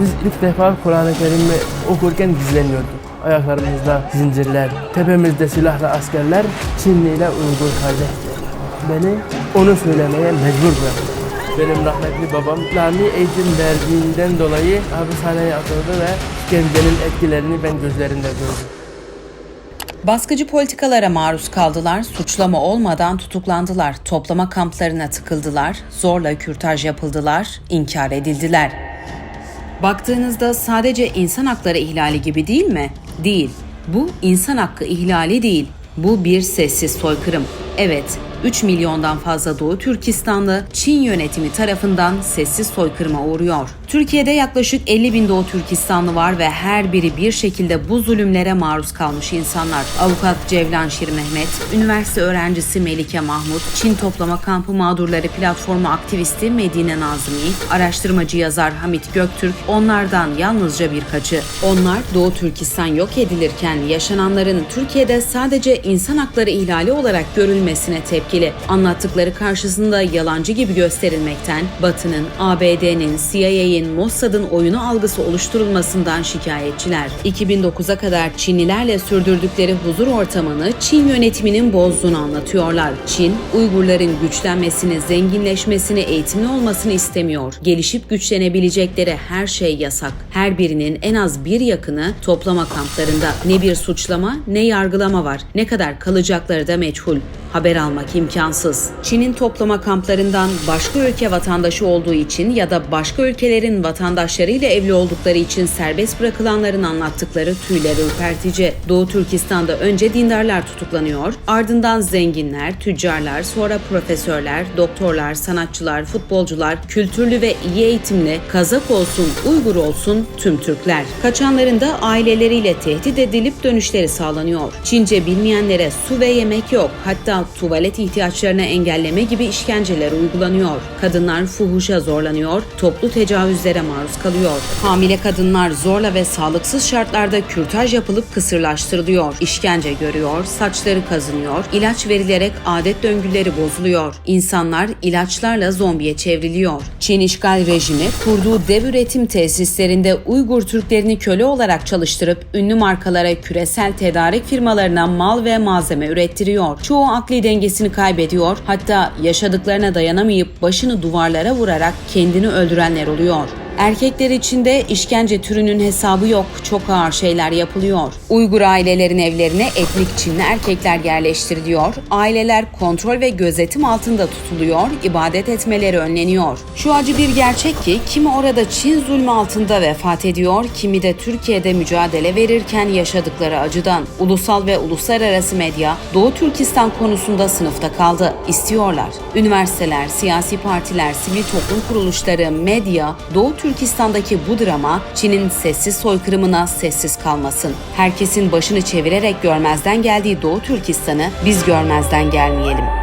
Biz ilk defa Kur'an-ı Kerim'i okurken gizleniyorduk. Ayaklarımızda zincirler, tepemizde silahlı askerler, Çinli ile Uygur kardeşti. Beni onu söylemeye mecbur bıraktı. Benim rahmetli babam İslami eğitim verdiğinden dolayı hapishaneye atıldı ve işkencenin etkilerini ben gözlerinde gördüm. Baskıcı politikalara maruz kaldılar, suçlama olmadan tutuklandılar, toplama kamplarına tıkıldılar, zorla kürtaj yapıldılar, inkar edildiler. Baktığınızda sadece insan hakları ihlali gibi değil mi? Değil. Bu insan hakkı ihlali değil. Bu bir sessiz soykırım. Evet, 3 milyondan fazla Doğu Türkistanlı Çin yönetimi tarafından sessiz soykırıma uğruyor. Türkiye'de yaklaşık 50 bin Doğu Türkistanlı var ve her biri bir şekilde bu zulümlere maruz kalmış insanlar. Avukat Cevlan Şir Mehmet, üniversite öğrencisi Melike Mahmut, Çin Toplama Kampı Mağdurları Platformu aktivisti Medine Nazmi, araştırmacı yazar Hamit Göktürk onlardan yalnızca birkaçı. Onlar Doğu Türkistan yok edilirken yaşananların Türkiye'de sadece insan hakları ihlali olarak görülmesine tepkili. Anlattıkları karşısında yalancı gibi gösterilmekten, Batı'nın, ABD'nin, CIA'in, Mossad'ın oyunu algısı oluşturulmasından şikayetçiler. 2009'a kadar Çinlilerle sürdürdükleri huzur ortamını Çin yönetiminin bozduğunu anlatıyorlar. Çin, Uygurların güçlenmesini, zenginleşmesini, eğitimli olmasını istemiyor. Gelişip güçlenebilecekleri her şey yasak. Her birinin en az bir yakını toplama kamplarında. Ne bir suçlama ne yargılama var. Ne kadar kalacakları da meçhul. Haber almak imkansız. Çin'in toplama kamplarından başka ülke vatandaşı olduğu için ya da başka ülkelerin vatandaşlarıyla evli oldukları için serbest bırakılanların anlattıkları tüyleri ürpertici. Doğu Türkistan'da önce dindarlar tutuklanıyor, ardından zenginler, tüccarlar, sonra profesörler, doktorlar, sanatçılar, futbolcular, kültürlü ve iyi eğitimli, Kazak olsun, Uygur olsun tüm Türkler. Kaçanların da aileleriyle tehdit edilip dönüşleri sağlanıyor. Çince bilmeyenlere su ve yemek yok. Hatta tuvalet ihtiyaçlarını engelleme gibi işkenceler uygulanıyor. Kadınlar fuhuşa zorlanıyor, toplu tecavüzlere maruz kalıyor. Hamile kadınlar zorla ve sağlıksız şartlarda kürtaj yapılıp kısırlaştırılıyor. İşkence görüyor, saçları kazınıyor, ilaç verilerek adet döngüleri bozuluyor. İnsanlar ilaçlarla zombiye çevriliyor. Çin işgal rejimi kurduğu dev üretim tesislerinde Uygur Türklerini köle olarak çalıştırıp ünlü markalara küresel tedarik firmalarına mal ve malzeme ürettiriyor. Çoğu akli dengesini kaybediyor, hatta yaşadıklarına dayanamayıp başını duvarlara vurarak kendini öldürenler oluyor. Erkekler için de işkence türünün hesabı yok. Çok ağır şeyler yapılıyor. Uygur ailelerin evlerine etnik Çinli erkekler yerleştiriliyor. Aileler kontrol ve gözetim altında tutuluyor. ibadet etmeleri önleniyor. Şu acı bir gerçek ki kimi orada Çin zulmü altında vefat ediyor, kimi de Türkiye'de mücadele verirken yaşadıkları acıdan. Ulusal ve uluslararası medya Doğu Türkistan konusunda sınıfta kaldı. İstiyorlar. Üniversiteler, siyasi partiler, sivil toplum kuruluşları, medya Doğu Türkistan'daki bu drama Çin'in sessiz soykırımına sessiz kalmasın. Herkesin başını çevirerek görmezden geldiği Doğu Türkistan'ı biz görmezden gelmeyelim.